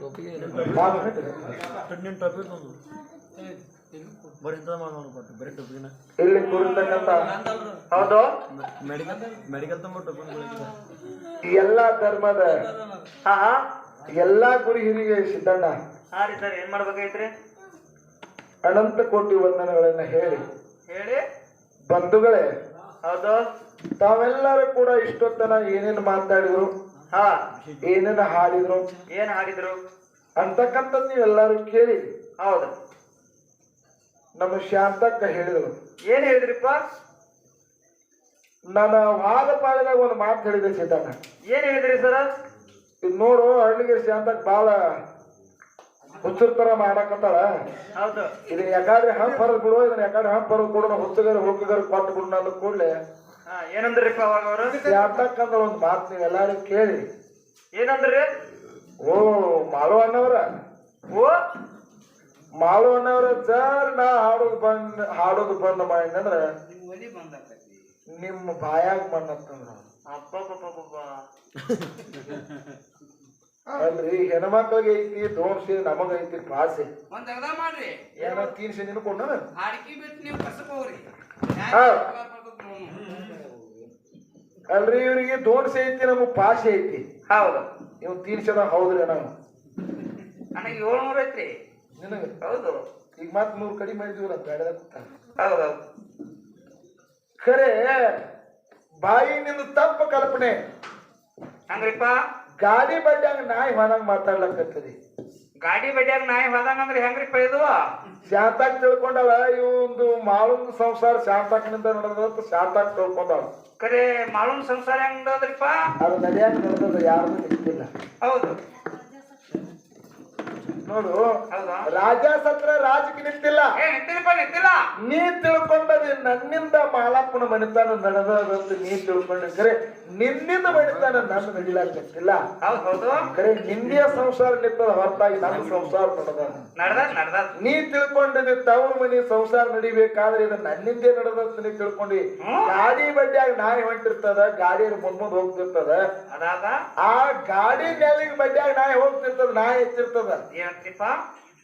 ಇಲ್ಲಿ. ಹೌದು? Medical medical ತುಂಬ ಟೊಪಿಕ್ಗಳು ಎಲ್ಲಾ ಧರ್ಮದ. ಹಾ ಹಾ. ಎಲ್ಲಾ ಗುರು ಹಿರಿಯ ಸಿದ್ದಣ್ಣ ಹಾ ರೀ ಸರ್ ಏನ್ ಮಾಡ್ಬೇಕಾಯ್ತ್ರಿ? ಅನಂತ ಕೋಟಿ ವಂದನೆಗಳನ್ನ ಹೇಳಿ. ಹೇಳಿ. ಬಂಧುಗಳೇ ಹೌದು. ತಾವೆಲ್ಲರೂ ಕೂಡ ಇಷ್ಟೊತ್ತನ ಏನೇನು ಮಾತಾಡಿದ್ರು? ಹಾ ಏನೇನು ಹಾಡಿದ್ರು? ಏನ್ ಹಾಡಿದ್ರು? ಅಂತಕ್ಕಂಥದ್ದು ಎಲ್ಲಾರು ಕೇಳಿ. ಹೌದು. ನಮ್ಮ ಶಾಂತಕ್ಕ ಹೇಳಿದ್ರು ಏನ್ ಹೇಳಿದ್ರಿಪ್ಪ? ನನ್ನ ವಾದ ಪಾಳಿದಾಗ ಒಂದು ಮಾತು ಹೇಳಿದೆ ಸಿದ್ದಣ್ಣ ಏನ್ ಹೇಳಿದ್ರಿ ಸರ? ಇದು ನೋಡು ಹಳ್ಳಿಗೆ ಶಾಂತಕ್ ಬಾಳ ಹುಚ್ಚರ್ ತರ ಮಾಡಕತ್ತಾಳ. ಹೌದು. ಇದನ್ನ ಯಾಕಾದ್ರೆ ಹಂಪ್ ಬರದ್ ಬಿಡು ಇದನ್ನ ಯಾಕಾದ್ರೆ ಹಂಪ್ ಬರದ್ ಕೊಡು ಹುಚ್ಚಗಾರ ಹುಡುಗಗಾರ ಕೊಟ್ಟು ಬಿಡು ಅಂದ್ ಕೂಡಲೇ ಏನಂದ್ರಿಪ್ಪ ಅವಾಗ ಅವರು? ಶಾಂತಕ್ಕ ಅಂದ್ರೆ ಒಂದು ಮಾತು ನೀವೆಲ್ಲರೂ ಕೇಳಿ. ಏನಂದ್ರಿ? ಓ ಮಾಳು ಅಣ್ಣವ್ರ ಓ? ಮಾಳು ಅಣ್ಣವ್ರ ಸರ್ ನಾ ಹಾಡೋದು ಬಂದ್ ಹಾಡೋದು ಬಂದ್ ಮಾಡಿದ್ರೆ ಒಲಿ ಬಂದಾಕತಿ. ನಿಮ್ಮ ಬಾಯಾಗ ಅಬ್ಬಬ್ಬಬ್ಬಬ್ಬ. ಅಲ್ರಿ ಹೆಣ್ಮಕ್ಳಿಗೆ ಐತಿ ದೋನ್ಸಿ ನಮಗ ಐತಿ ಅರ್ಧ ಮಾಡ್ರಿ. ಏನ ತೀನ್ಸಿ ನಿನ್ ಕೊಡ ಹಾಡ್ಕಿ ಬಿಟ್ಟು ನೀವು ಕಸಕ್ ಹೋಗ್ರಿ. ಅಲ್ರಿ ಇವರಿಗೆ ದೋನ್ಸಿ ಐತಿ ನಮಗ್ ಪಾಸೆ ಐತಿ. ಹೌದು. ಇವ್ ತೀರ್ಸದ ಹೌದ್ರಿ ನಾವು ನನಗೆ ಏಳ್ನೂರ ಐತ್ರಿ. ನಿನಗ? ಹೌದು. ಈಗ ಮತ್ ನೂರ್ ಕಡಿಮೆ ಮಾಡಿದ್ವಿಲ್ಲ ಬೇಡದ ಹೌದು ಖರೆ ಬಾಯಿ ನಿಂದು ತಪ್ಪ ಕಲ್ಪನೆ. ಹಂಗ್ರಿಪ್ಪ? ಗಾಡಿ ಹಂಗ ನಾಯಿ ಹೊಣಂಗ್ ಮಾತಾಡ್ಲಕತ್ತದಿ. ಗಾಡಿ ಬಡ್ಯಾಗ ನಾಯಿ ಹೋದಂಗ ಅಂದ್ರೆ ಹೆಂಗ್ರಿಪ್ಪ ಇದು ಶಾಂತಾಕ್ ತಿಳ್ಕೊಂಡಾಳ ಇವಂದು ಮಾಳುನ್ ಸಂಸಾರ ಶಾಂತಾಕ್ನಿಂದ ನಡೆದಂತ ಶಾಂತಾಕ್ ತಿಳ್ಕೊಂಡಾಳ. ಕರೆ ಮಾಳುನ್ ಸಂಸಾರ ಹೆಂಗದ್ರಿಪ್ಪ ಅದು ನಡೆಯಾಕ ನಡೆದದ ನಿಂತಿಲ್ಲ ಹೌದು. ನೋಡು ರಾಜ ಸತ್ರ ರಾಜಕ್ಕೆ ನಿಂತಿಲ್ಲ. ನೀ ತಿಳ್ಕೊಂಡದಿ ನನ್ನಿಂದ ಮಾಲಪ್ಪನ ಮಣಿತಾನ ನಡೆದಂತ ನೀ ತಿಳ್ಕೊಂಡಿದ್ರೆ ನಿನ್ನಿಂದ ಮಣಿತಾನ ನನ್ನ ನಡಿಲಾಗ್ತಿಲ್ಲ ಖರೆ ನಿಂದಿಯ ಸಂಸಾರ ನಿಂತದ ಹೊರತಾಗಿ ನನ್ನ ಸಂಸಾರ ನಡೆದ. ನೀ ತಿಳ್ಕೊಂಡದಿ ತವ್ರ ಮನಿ ಸಂಸಾರ ನಡಿಬೇಕಾದ್ರೆ ಇದು ನನ್ನಿಂದೇ ನಡೆದಂತ ನೀ ತಿಳ್ಕೊಂಡಿ. ಗಾಡಿ ಬಡ್ಡಿಯಾಗ ನಾಯಿ ಹೊಂಟಿರ್ತದ ಗಾಡಿ ಮುಂದ್ ಮುಂದ್ ಹೋಗ್ತಿರ್ತದ ಆ ಗಾಡಿ ನೆಲಿಗೆ ಬಡ್ಡಿಯಾಗ ನಾಯಿ ಹೋಗ್ತಿರ್ತದ ನಾಯಿ ಎತ್ತಿರ್ತದ. ಏನಂತ್ರಿಪ್ಪ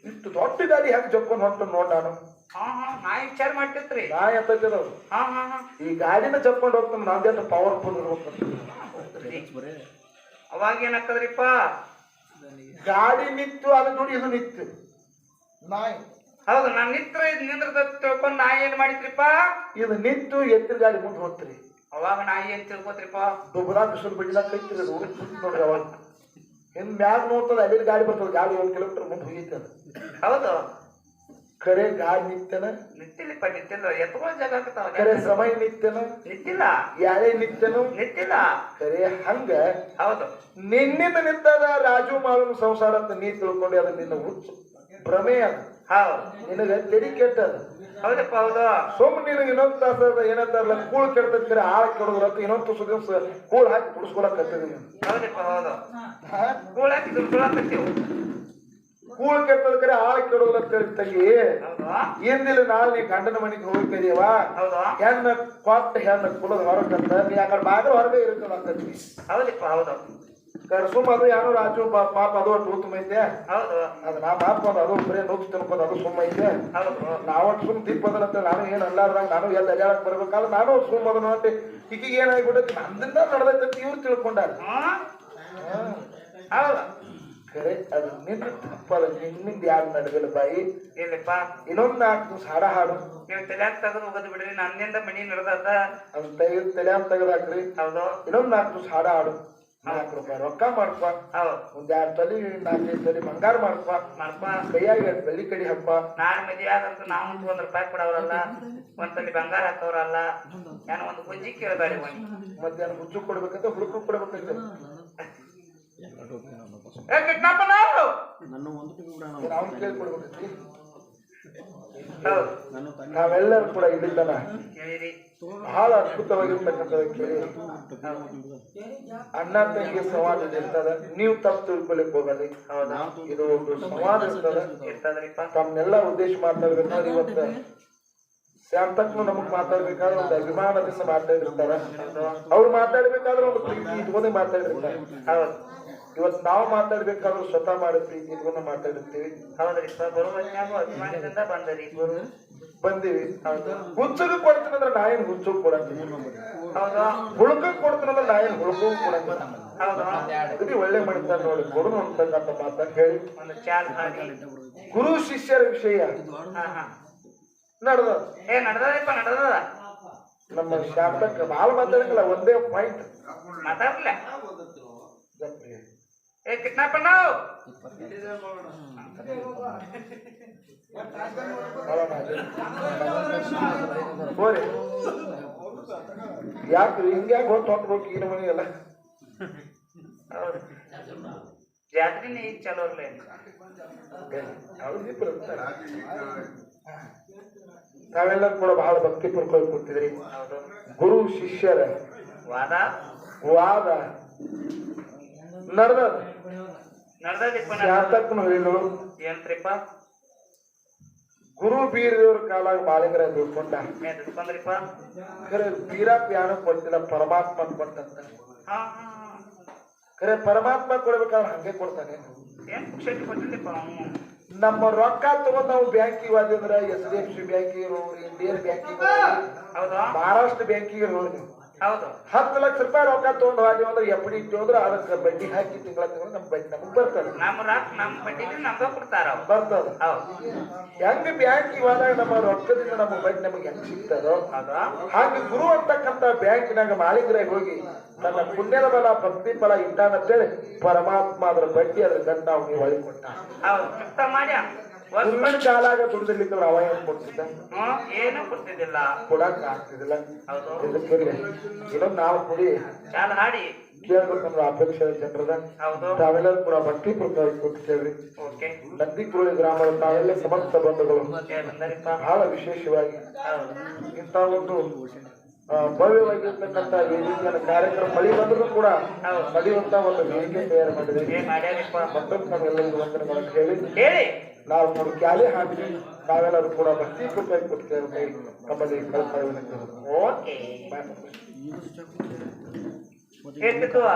ಇಷ್ಟು ದೊಡ್ಡ ಗಾಡಿ ಹೆಂಗ್ ಜಪ್ಕೊಂಡ್ ಹೊಂಟ ನೋಡ್ ನಾನು. ಹಾ ಹಾ ನಾಯಿ ವಿಚಾರ ಮಾಡ್ತಿತ್ರಿ. ನಾಯಿ ಎತ್ತದ ಹಾ ಹಾ ಹಾ. ಈ ಗಾಡಿನ ಜಪ್ಕೊಂಡ್ ಹೋಗ್ತಾನ ನಾವ್ದೇನು ಪವರ್ಫುಲ್ ಇರ್ಬೇಕು ಅವಾಗ ಏನಾಕದ್ರಿಪ್ಪ ಗಾಡಿ ನಿಂತು ಅದು ನೋಡಿ ಇದು ನಿಂತು. ನಾಯಿ. ಹೌದು ನಾನ್ ನಿತ್ರ ಇದು ನಿಂದ್ರದ ತಿಳ್ಕೊಂಡ್ ನಾಯಿ ಏನ್ ಮಾಡಿದ್ರಿಪ್ಪ? ಇದು ನಿಂತು ಎತ್ತಿನ ಗಾಡಿ ಮುಂದೆ ಹೋಗ್ತೀರಿ ಅವಾಗ ನಾಯಿ ಏನ್ ತಿಳ್ಕೊತ್ರಿಪ್ಪ? ದುಬ್ಬದ ಬಿಸಿಲು ಬಿಡ್ಲಾಕ್ ನೋಡ್ರಿ ಅವಾಗ. ಹಿಂದ್ ಮ್ಯಾಗ ನೋಡ್ತದೆ ಅಲ್ಲಿ ಗಾಡಿ ಬರ್ತದೆ ಗಾಡಿ ಒಂದ್ ಕಿಲೋಮೀಟರ್ ಮುಂದೆ ಅದು. ಹೌದು? ಕರೆ ಗಾಡಿ ನಿಂತನ ನಿಂತಿಲ್ಲಪ್ಪ ನಿಂತಿಲ್ಲ ಎತ್ಕೊಂಡ್ ಜಾಗ ಹಾಕತಾವ ಖರೆ ಸಮಯ ನಿಂತನ ನಿಂತಿಲ್ಲ ಯಾರೇ ನಿಂತನು ನಿಂತಿಲ್ಲ ಕರೆ ಹಂಗ? ಹೌದು. ನಿನ್ನಿಂದ ನಿಂತದ ರಾಜು ಮಾಡು ಸಂಸಾರ ಅಂತ ನೀ ತಿಳ್ಕೊಂಡು ಅದನ್ನ ನಿನ್ನ ಹುಚ್ಚು. ಭ್ರಮೆ ಅದು ಹೌದು ನಿನಗ ತೆರಿ ಕೆಟ್ಟದ ಹೌದಪ್ಪ ಹೌದು ಸೋಮ್ ನಿನಗೆ ಇನ್ನೊಂದ್ ತಾಸ ಏನಂತಾರಲ್ಲ ಕೂಳ್ ಕೆಡ್ತದ ಕರೆ ಆಳ ಕೆಡೋದ್ರ ಅಂತ ಇನ್ನೊಂದ್ ತುಸು ದಿವಸ ಕೂಳ್ ಹಾಕಿ ತುಡಿಸ್ಕೊಳಕ್ ಕತ್ತಿದೀನಿ ಹೌದಪ್ಪ ಹೌದು ಕೂಳ ಹಾಕಿ ದುಡ್ಕೊಳಕತ್ತೀವಿ ಕೂಳ್ ಕೆಟ್ಟದ ಕರೆ ಆಳ ಕೆಡೋದ್ರ ಅಂತ ಹೇಳಿ ತಂಗಿ ಹೌದು ಇಂದಿಲ್ಲ ನಾಳೆ ನೀ ಗಂಡನ ಮನೆಗೆ ಹೋಗ್ತಿದೀವ ಹೌದು ಹೆಣ್ಣ ಕೊಟ್ಟ ಹೆಣ್ಣ ಕುಲದ ಹೊರಗಂತ ನೀ ಆ ಕಡೆ ಬಾಗಿಲು ಹೊರಗೆ ಇರ್ತದ ಅಂತಂದ್ವಿ ಹೌದಪ್ಪ ಹೌದು ಕರ್ಸುಮ್ ಅದು ಯಾರು ರಾಜು ಪಾಪ ಅದು ಒಟ್ಟು ಊತಮ್ ಐತೆ. ಹೌದು. ಅದು ನಾ ಪಾಪ ಅದು ಅದು ಬರೀ ನುಗ್ಸ್ ತಿನ್ಕೋದು ಅದು ಸುಮ್ಮ ಐತೆ. ಹೌದು. ನಾವ್ ಸುಮ್ ದಿಪ್ಪದಲ್ಲ ಅಂತ ನಾನು ಏನ್ ಅಲ್ಲಾರ್ದಂಗ ನಾನು ಎಲ್ಲ ಅಡ್ಯಾಡಕ್ ಬರ್ಬೇಕಾದ್ರೆ ನಾನು ಸುಮ್ ಅದನ್ನ ಅಂತ ಈಕಿಗೆ ಏನಾಗ್ಬಿಟ್ಟೈತಿ ನಂದಿಂದ ನಡೆದೈತೆ ಅಂತ ಇವ್ರು ತಿಳ್ಕೊಂಡಾರ. ಕರೆ ಅದು ನಿನ್ನ ತಪ್ಪದ ನಿನ್ನಿಂದ ಯಾರು ನಡೆದಿಲ್ಲ ಬಾಯಿ. ಇಲ್ಲಪ್ಪ. ಇನ್ನೊಂದ್ ನಾಲ್ಕು ದಿವಸ ಹಾಡ. ಹಾಡು ನೀವು ತಲೆಯಾಗ ತೆಗೆದು ಹೋಗೋದು ಬಿಡ್ರಿ. ನನ್ನಿಂದ ಮನಿ ನಡೆದ ಅಂತ ತೆಗೆದು ತಲೆ ತೆಗೆದಾಕ್ರಿ ಹೌದು. ಇನ್ನೊಂದ್ ನಾಲ್ಕು ದಿವಸ ಹಾಡ ಹಾಡು. ನಾಲ್ಕು ರೂಪಾಯಿ ರೊಕ್ಕ ಮಾಡ್ಕೊ. ಹೌದು. ಒಂದ್ ಎರಡ್ ತಲಿ ನಾಲ್ಕೈದು ತಲಿ ಬಂಗಾರ ಮಾಡ್ಕೊ. ಮಾಡ್ಪ ಕೈಯಾಗ ಎರಡ್ ಬೆಳ್ಳಿ ಕಡಿ ಹಬ್ಬ. ನಾಳೆ ಮದ್ವೆ ಆದಂತ ನಾವು ಒಂದ್ ರೂಪಾಯಿ ಕೊಡವರಲ್ಲ ಒಂದ್ ತಲಿ ಬಂಗಾರ ಹಾಕವ್ರಲ್ಲ ಏನೋ ಒಂದು ಗುಂಜಿ ಕೇಳಬೇಡಿ ಮಧ್ಯಾಹ್ನ ಹುಚ್ಚು ಕೊಡ್ಬೇಕಂತ ಹುಡುಕು ಕೊಡ್ಬೇಕಂತ ಏ ಒಂದು ಅವ್ನು ನಾವೆಲ್ಲರೂ ಕೂಡ ಇಲ್ಲಿದ್ದಾನ ಕೇಳಿರಿ ಬಹಳ ಅದ್ಭುತವಾಗಿರ್ತಕ್ಕಂಥದ್ದು ಕೇಳಿ. ಅಣ್ಣ ತಂಗಿ ಸಂವಾದ ಇರ್ತದ ನೀವು ತಪ್ಪು ತಿಳ್ಕೊಲಿಕ್ ಹೋಗಲಿ. ಹೌದಾ? ಇದು ಒಂದು ಸಂವಾದ ಇರ್ತದ. ತಮ್ಮನ್ನೆಲ್ಲ ಉದ್ದೇಶ ಮಾತಾಡ್ಬೇಕಾದ್ರೆ ಇವತ್ತ ಶಾಂತಕ್ನು ನಮಗ್ ಮಾತಾಡ್ಬೇಕಾದ್ರೆ ಒಂದು ಅಭಿಮಾನದಿಂದ ಮಾತಾಡಿರ್ತಾರ ಅವ್ರು ಮಾತಾಡ್ಬೇಕಾದ್ರೆ ಒಂದು ಪ್ರೀತಿ ಇಟ್ಕೊಂಡೆ ಮಾತಾಡಿರ್ತಾರೆ ಹೌದು. ಇವತ್ ನಾವು ಮಾತಾಡ್ಬೇಕಾದ್ರೂ ಸ್ವತಃ ಮಾಡುತ್ತೆ ಪ್ರೀತಿ ಮಾತಾಡುತ್ತೀವಿ ಹೌದ್ರಿ. ಹೌದ್ರಿಪ್ಪ ಬರುವನ್ಯಾಗೂ ಅಭಿಮಾನದಿಂದ ಬಂದರಿ. ಗುರು. ಬಂದೀವಿ. ಹುಚ್ಚಗ ಕೊಡ್ತೀನಂದ್ರೆ ನಾ ಹುಚ್ಚು ಹುಚ್ಚಗ್ ಕೊಡಂಗಿಲ್ಲ ಹೌದಾ. ಹುಳುಕಕ್ ಕೊಡ್ತೀನಂದ್ರೆ ನಾ ಹುಳುಕು ಹುಳುಕಗ್ ಕೊಡಂಗಿಲ್ಲ ಹೌದಾ. ಒಳ್ಳೆ ಮಾಡ್ತಾರ ನೋಡಿ ಗುರು ಅಂತಕ್ಕಂಥ ಮಾತ ಹೇಳಿ. ಗುರು ಶಿಷ್ಯರ ವಿಷಯ. ನಡೆದ ಏ ನಡ್ದದಪ್ಪ ನಡ್ದದ. ನಮ್ಮ ಶಾಂತಕ್ಕ ಭಾಳ ಮಾತಾಡಂಗಿಲ್ಲ ಒಂದೇ ಪಾಯಿಂಟ್ ಮಾತಾಡ್ಲ ಏ ಕಿಟ್ನಾಪಣ್ಣ ನಾವು ಹೋರಿ ಯಾಕೆ ಹಿಂಗ್ಯಾಗ ಹೊತ್ತು ಹೊಟ್ಬೇಕು ಈ ಮನೆ ಎಲ್ಲ ಹೌದು ಜಾತ್ರೆನೇ ಈಗ ಚಲೋ ಇರ್ಲಿ ಅವ್ರಿಗಿಬ್ರು ಇರ್ತಾರೆ. ನಾವೆಲ್ಲರೂ ಕೂಡ ಬಹಳ ಭಕ್ತಿ ಪಡ್ಕೊಂಡು ಕೂತಿದ್ರಿ ಹೌದು ಗುರು ಶಿಷ್ಯರ ವಾದ ವಾದ ನಡೆದ ನಡ್ದದಿಪ್ಪ ಶಾಂತಕ್ಕನು ಹೇಳಿದ್ರು ಏನ್ರಿಪ್ಪ ಗುರು ಬೀರದವ್ರ ಕಾಲ ಬಾಲಿಂಗ್ರ ದುಡ್ಕೊಂಡ. ಬಂದ್ರಿಪ್ಪ ಖರೆ ಬೀರ ಯಾರು ಕೊಟ್ಟಿಲ್ಲ ಪರಮಾತ್ಮ ಕೊಟ್ಟಂತ ಖರೆ ಪರಮಾತ್ಮ ಕೊಡ್ಬೇಕಾದ್ರೆ ಹಂಗೆ ಕೊಡ್ತಾನೆ. ನಮ್ಮ ರೊಕ್ಕ ತಗೊಂಡ್ ನಾವು ಬ್ಯಾಂಕಿಗೆ ಹೋದ್ರೆ ಎಸ್ ಡಿ ಎಫ್ ಸಿ ಬ್ಯಾಂಕಿಗೆ ಹೋಗ್ರಿ ಇಂಡಿಯನ್ ಬ್ಯಾಂಕಿಗೆ ಮಹಾರಾಷ್ಟ್ರ ಬ್ಯಾಂಕಿಗೆ ಹೋಗ್ರಿ. ನೀವು ಹೌದು. ಹತ್ತು ಲಕ್ಷ ರೂಪಾಯಿ ರೊಕ್ಕ ತಗೊಂಡು ಹೋದ್ವಿ ಅಂದ್ರೆ ಎಪ್ಪಡಿ ಡಿ ಇಟ್ಟು ಅಂದ್ರೆ ಅದಕ್ಕೆ ಬಡ್ಡಿ ಹಾಕಿ ತಿಂಗಳ ತಿಂಗಳ ನಮ್ ಬಡ್ಡಿ ನಮಗ್ ಬರ್ತದೆ. ನಮ್ಮ ನಮ್ಮ ಬಡ್ಡಿ ನಮ್ಗ ಕೊಡ್ತಾರ ಅವ್ರು. ಬರ್ತದ. ಹೌದು. ಹೆಂಗ್ ಬ್ಯಾಂಕ್ ಇವಾಗ ನಮ್ಮ ರೊಕ್ಕದಿಂದ ನಮ್ಮ ಬಡ್ಡಿ ನಮಗೆ ಹೆಂಗ್ ಸಿಗ್ತದೋ? ಹಾಗೆ ಗುರು ಅಂತಕ್ಕಂತ ಬ್ಯಾಂಕಿನಾಗ ಮಾಲೀಕರಾಗಿ ಹೋಗಿ ನನ್ನ ಪುಣ್ಯದ ಬಲ ಭಕ್ತಿ ಫಲ ಇಟ್ಟಾನಂತೇಳಿ ಪರಮಾತ್ಮ ಅದ್ರ ಬಡ್ಡಿ ಅದ್ರ ಗಂಟ ಅವ್ನಿಗೆ ಒಳಗೆ ಕೊಟ್ಟ ವರ್ಷ ಮುಂದಿನ ಕಾಲಾಗ ದುಡ್ದಿರ್ಲಿಕ್ಕೆ ಅವ ಏನ್ ಕೊಡ್ತಿದ್ದ? ಏನು ಕೊಡ್ತಿದ್ದಿಲ್ಲ. ಕೊಡಕ್ ಆಗ್ತಿದ್ದಿಲ್ಲ. ಇದಕ್ಕಿರ್ಲಿ ನಾವು ಕುಡಿ. ನಾನು ಹಾಡಿ. ಕೇಳ್ಬೇಕು ಅಪೇಕ್ಷೆ ಜನರದ. ತಾವೆಲ್ಲರೂ ಕೂಡ ಭಕ್ತಿ ಪ್ರಕಾರವಾಗಿ ಕೊಟ್ಟು ಕೇಳ್ರಿ. ಗ್ರಾಮದ ತಾವೆಲ್ಲ ಸಮಸ್ತ ಬಂಧುಗಳು. ಬಹಳ ವಿಶೇಷವಾಗಿ. ಇಂತ ಇಂಥ ಒಂದು ಭವ್ಯವಾಗಿರ್ತಕ್ಕಂಥ ವೇದಿಕೆಯ ಕಾರ್ಯಕ್ರಮ ಮಳಿ ಬಂದರೂ ಕೂಡ ನಡೆಯುವಂತ ಒಂದು ವೇದಿಕೆ ತಯಾರು ಮಾಡಿದೆ. ಮತ್ತೊಮ್ಮೆ ನಾವೆಲ್ಲರಿಗೂ ವಂದನೆಗಳನ್ನು ಹೇಳಿ. ಹೇಳಿ. ನಾವು ಮೂರು ಕ್ಯಾಲೆ ಹಾಕಿ ನಾವೆಲ್ಲರೂ ಕೂಡ ಭಕ್ತಿ ಕೃಪೆ ಕೊಟ್ಟು ಕೇಳಿ ನಮ್ಮಲ್ಲಿ ಕಳ್ಕೊಳ್ಳಿ ವಿನಂತಿ. ಓಕೆ ಏ ಕಿತ್ತುವ